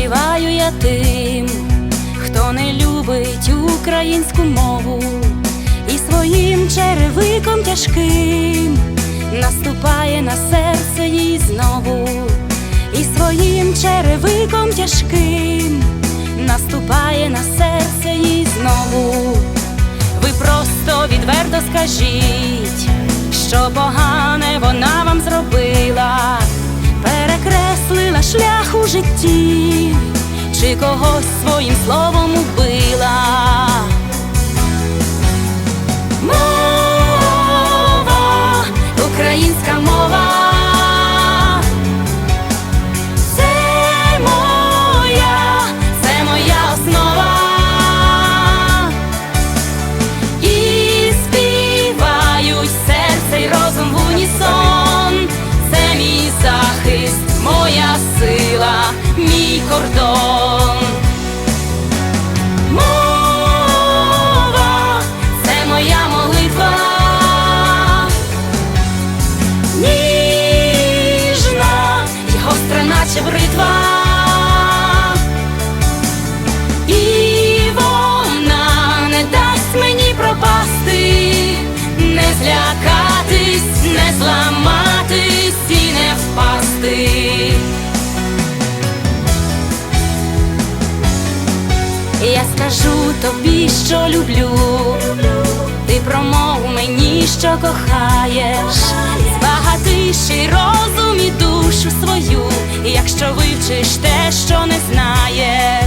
співаю я тим, хто не любить українську мову і своїм черевиком тяжким наступає на серце їй знову, і своїм черевиком тяжким наступає на серце їй знову. Ви просто відверто скажіть, чи когось своїм словом убила. Мова, українська мова. Унісон. Це мій захист, моя сила, мій кордон. Я скажу тобі, що люблю, ти промов мені, що кохаєш, збагатиш і розум і душу свою, якщо вивчиш те, що не знаєш.